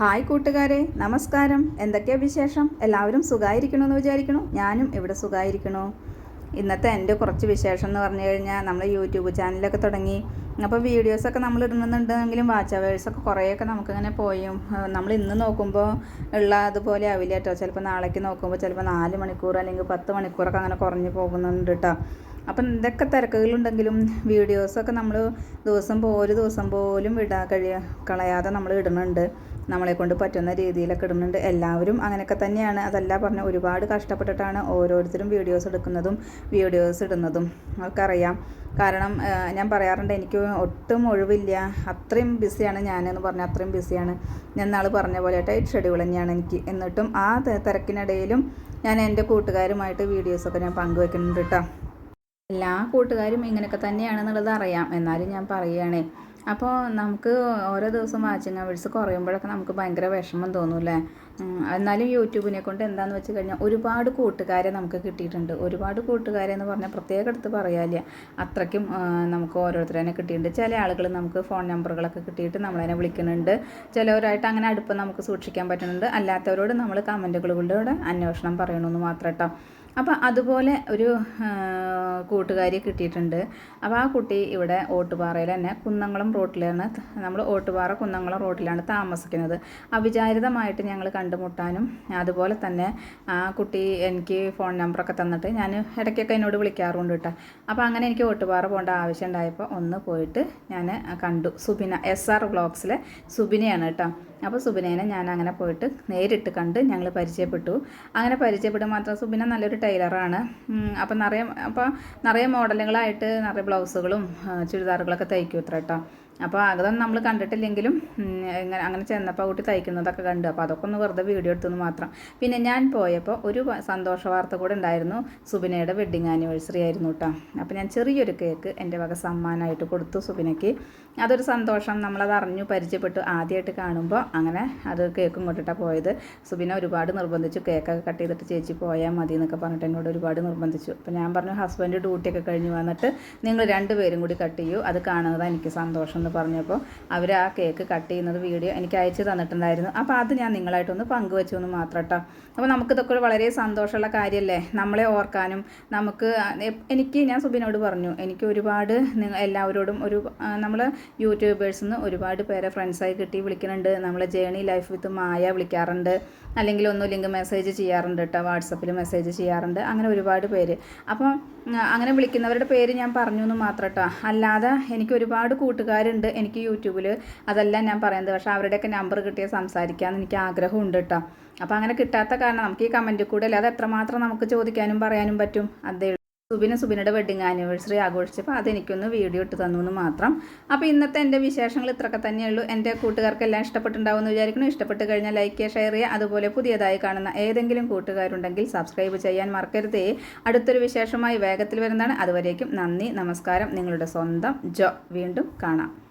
Hi കൂട്ടുകാരെ നമസ്കാരം. എന്തൊക്കെയാ വിശേഷം? എല്ലാവരും സുഖമായിരിക്കണമെന്ന് വിചാരിക്കണു? ഞാനും ഇവിടെ സുഖമായിരിക്കണു ഇന്നത്തെ എന്റെ കുറച്ച് വിശേഷം എന്ന് പറഞ്ഞു കഴിഞ്ഞാൽ നമ്മൾ യൂട്യൂബ് ചാനലൊക്കെ തുടങ്ങി. അപ്പോൾ വീഡിയോസൊക്കെ നമ്മൾ ഇടുന്നുണ്ടെങ്കിലും വാച്ച് അവേഴ്സൊക്കെ കുറേയൊക്കെ നമുക്കിങ്ങനെ പോയും. നമ്മൾ ഇന്ന് നോക്കുമ്പോൾ ഉള്ള അതുപോലെ ആവില്ല കേട്ടോ ചിലപ്പോൾ നാളേക്ക് നോക്കുമ്പോൾ ചിലപ്പോൾ നാല് മണിക്കൂർ അല്ലെങ്കിൽ പത്ത് മണിക്കൂറൊക്കെ അങ്ങനെ കുറഞ്ഞു പോകുന്നുണ്ട് കേട്ടോ അപ്പം എന്തൊക്കെ തിരക്കുകളുണ്ടെങ്കിലും വീഡിയോസൊക്കെ നമ്മൾ ദിവസം പോ ഒരു ദിവസം പോലും വിടാൻ കഴിയ കളയാതെ നമ്മൾ ഇടുന്നുണ്ട്. നമ്മളെ കൊണ്ട് പറ്റുന്ന രീതിയിലൊക്കെ ഇടുന്നുണ്ട്. എല്ലാവരും അങ്ങനെയൊക്കെ തന്നെയാണ്. അതല്ല പറഞ്ഞ ഒരുപാട് കഷ്ടപ്പെട്ടിട്ടാണ് ഓരോരുത്തരും വീഡിയോസ് എടുക്കുന്നതും വീഡിയോസ് ഇടുന്നതും നമുക്കറിയാം കാരണം ഞാൻ പറയാറുണ്ട് എനിക്ക് ഒട്ടും ഒഴിവില്ല. അത്രയും ബിസിയാണ് ഞാനെന്ന് പറഞ്ഞാൽ അത്രയും ബിസിയാണ്. ഞാൻ നാൾ പറഞ്ഞ പോലെ ടൈറ്റ് ഷെഡ്യൂൾ തന്നെയാണ് എനിക്ക്. എന്നിട്ടും ആ തിരക്കിനിടയിലും ഞാൻ എന്റെ കൂട്ടുകാരുമായിട്ട് വീഡിയോസൊക്കെ ഞാൻ പങ്കുവെക്കുന്നുണ്ട് കേട്ടോ എല്ലാ കൂട്ടുകാരും ഇങ്ങനെയൊക്കെ തന്നെയാണെന്നുള്ളത് അറിയാം. എന്നാലും ഞാൻ പറയുകയാണേ അപ്പോൾ നമുക്ക് ഓരോ ദിവസം വാച്ചിങ് അവേഴ്സ് കുറയുമ്പോഴൊക്കെ നമുക്ക് ഭയങ്കര വിഷമം തോന്നൂല്ലേ? എന്നാലും യൂട്യൂബിനെ കൊണ്ട് എന്താണെന്ന് വെച്ച് കഴിഞ്ഞാൽ ഒരുപാട് കൂട്ടുകാരെ നമുക്ക് കിട്ടിയിട്ടുണ്ട്. ഒരുപാട് കൂട്ടുകാരെ എന്ന് പറഞ്ഞാൽ പ്രത്യേകം എടുത്ത് പറയാല്ല. അത്രയ്ക്കും നമുക്ക് ഓരോരുത്തരനെ കിട്ടിയിട്ടുണ്ട്. ചില ആളുകൾ നമുക്ക് ഫോൺ നമ്പറുകളൊക്കെ കിട്ടിയിട്ട് നമ്മളതിനെ വിളിക്കുന്നുണ്ട്. ചിലവരായിട്ട് അങ്ങനെ അടുപ്പം നമുക്ക് സൂക്ഷിക്കാൻ പറ്റുന്നുണ്ട്. അല്ലാത്തവരോട് നമ്മൾ കമന്റുകളിലൂടെ അന്വേഷണം പറയണമെന്ന് മാത്രം കേട്ടോ അപ്പോൾ അതുപോലെ ഒരു കൂട്ടുകാരി കിട്ടിയിട്ടുണ്ട്. അപ്പോൾ ആ കുട്ടി ഇവിടെ ഓട്ടുപാറയിൽ തന്നെ കുന്നംകുളം റോട്ടിലാണ് നമ്മൾ ഓട്ടുപാറ കുന്നംകുളം റോട്ടിലാണ് താമസിക്കുന്നത്. അവിചാരിതമായിട്ട് ഞങ്ങൾ കണ്ടുമുട്ടാനും അതുപോലെ തന്നെ ആ കുട്ടി എനിക്ക് ഫോൺ നമ്പറൊക്കെ തന്നിട്ട് ഞാൻ ഇടയ്ക്കൊക്കെ എന്നോട് വിളിക്കാറുണ്ട് കേട്ടോ. അപ്പോൾ അങ്ങനെ എനിക്ക് ഓട്ടുപാറ പോകേണ്ട ആവശ്യം ഉണ്ടായപ്പോൾ ഒന്ന് പോയിട്ട് ഞാൻ കണ്ടു. സുബിന എസ് ആർ ബ്ലോക്സിലെ സുബിനയാണ് കേട്ടോ. അപ്പോൾ സുബിനേനെ ഞാൻ അങ്ങനെ പോയിട്ട് നേരിട്ട് കണ്ട് ഞങ്ങൾ പരിചയപ്പെട്ടു. അങ്ങനെ പരിചയപ്പെടുക മാത്രം സുബിന നല്ലൊരു ടൈലറാണ്. അപ്പോൾ നിറയെ അപ്പോൾ നിറയെ മോഡലുകളായിട്ട് നിറയെ ബ്ലൗസുകളും ചുരിദാറുകളൊക്കെ തയ്ക്കും ഇത്ര കേട്ടോ അപ്പോൾ അതൊന്നും നമ്മൾ കണ്ടിട്ടില്ലെങ്കിലും ഇങ്ങനെ അങ്ങനെ ചെന്നപ്പോൾ കുട്ടി തയ്ക്കുന്നതൊക്കെ കണ്ടു. അപ്പോൾ അതൊക്കെ ഒന്ന് വെറുതെ വീഡിയോ എടുത്തെന്ന് മാത്രം. പിന്നെ ഞാൻ പോയപ്പോൾ ഒരു സന്തോഷ വാർത്ത കൂടെ ഉണ്ടായിരുന്നു. സുബിനയുടെ വെഡ്ഡിങ് ആനിവേഴ്സറി ആയിരുന്നു കേട്ടോ അപ്പോൾ ഞാൻ ചെറിയൊരു കേക്ക് എന്റെ വക സമ്മാനമായിട്ട് കൊടുത്തു സുബിനയ്ക്ക്. അതൊരു സന്തോഷം. നമ്മളത് അറിഞ്ഞു പരിചയപ്പെട്ടു. ആദ്യമായിട്ട് കാണുമ്പോൾ അങ്ങനെ അത് കേക്കും കൊണ്ടിട്ടാണ് പോയത്. സുബിന ഒരുപാട് നിർബന്ധിച്ചു. കേക്കൊക്കെ കട്ട് ചെയ്തിട്ട് ചേച്ചി പോയാൽ മതി എന്നൊക്കെ പറഞ്ഞിട്ട് എന്നോട് ഒരുപാട് നിർബന്ധിച്ചു. അപ്പോൾ ഞാൻ പറഞ്ഞു ഹസ്ബൻഡ് ഡ്യൂട്ടിയൊക്കെ കഴിഞ്ഞ് വന്നിട്ട് നിങ്ങൾ രണ്ടുപേരും കൂടി കട്ട് ചെയ്യൂ. അത് കാണുന്നതാണ് എനിക്ക് സന്തോഷം എന്ന് പറഞ്ഞപ്പോൾ അവർ ആ കേക്ക് കട്ട് ചെയ്യുന്നത് വീഡിയോ എനിക്ക് അയച്ചു തന്നിട്ടുണ്ടായിരുന്നു. അപ്പോൾ അത് ഞാൻ നിങ്ങളായിട്ടൊന്ന് പങ്കുവെച്ചു എന്ന് മാത്രം കേട്ടോ അപ്പോൾ നമുക്കിതൊക്കെ ഒരു വളരെ സന്തോഷമുള്ള കാര്യമല്ലേ? നമ്മളെ ഓർക്കാനും നമുക്ക് എനിക്ക് ഞാൻ സുബിനോട് പറഞ്ഞു എനിക്ക് ഒരുപാട് എല്ലാവരോടും ഒരു നമ്മൾ യൂട്യൂബേഴ്സിൽ നിന്ന് ഒരുപാട് പേരെ ഫ്രണ്ട്സായി കിട്ടി വിളിക്കുന്നുണ്ട് നമ്മളെ ജേണി ലൈഫ് വിത്ത് മായ വിളിക്കാറുണ്ട്. അല്ലെങ്കിൽ ഒന്നും ലിങ്ക് മെസ്സേജ് ചെയ്യാറുണ്ട് കേട്ടോ വാട്സപ്പിൽ മെസ്സേജ് ചെയ്യാറുണ്ട്. അങ്ങനെ ഒരുപാട് പേര്. അപ്പം അങ്ങനെ വിളിക്കുന്നവരുടെ പേര് ഞാൻ പറഞ്ഞു എന്ന് മാത്രം കേട്ടോ അല്ലാതെ എനിക്ക് ഒരുപാട് കൂട്ടുകാരുണ്ട്. എനിക്ക് യൂട്യൂബിൽ. അതെല്ലാം ഞാൻ പറയുന്നത്. പക്ഷേ അവരുടെയൊക്കെ നമ്പർ കിട്ടിയാൽ സംസാരിക്കാമെന്ന് എനിക്ക് ആഗ്രഹമുണ്ട് കേട്ടോ അപ്പോൾ അങ്ങനെ കിട്ടാത്ത കാരണം നമുക്ക് ഈ കമന്റ് കൂടെ അല്ലാതെ എത്രമാത്രം നമുക്ക് ചോദിക്കാനും പറയാനും പറ്റും? അതേ സുബിന് സുബിനയുടെ വെഡിങ് ആനിവേഴ്സറി ആഘോഷിച്ചപ്പോൾ അതെനിക്കൊന്ന് വീഡിയോ ഇട്ട് തന്നു എന്ന് മാത്രം. അപ്പോൾ ഇന്നത്തെ എന്റെ വിശേഷങ്ങൾ ഇത്രയൊക്കെ തന്നെയുള്ളൂ. എന്റെ കൂട്ടുകാർക്കെല്ലാം എല്ലാം ഇഷ്ടപ്പെട്ടുണ്ടാവുമെന്ന് വിചാരിക്കുന്നു. ഇഷ്ടപ്പെട്ട് കഴിഞ്ഞാൽ ലൈക്ക് ഷെയർ ചെയ്യുക. അതുപോലെ പുതിയതായി കാണുന്ന ഏതെങ്കിലും കൂട്ടുകാരുണ്ടെങ്കിൽ സബ്സ്ക്രൈബ് ചെയ്യാൻ മറക്കരുതേ. അടുത്തൊരു വിശേഷമായി വേഗത്തിൽ വരുന്നതാണ്. അതുവരേക്കും നന്ദി നമസ്കാരം. നിങ്ങളുടെ സ്വന്തം ജോ. വീണ്ടും കാണാം.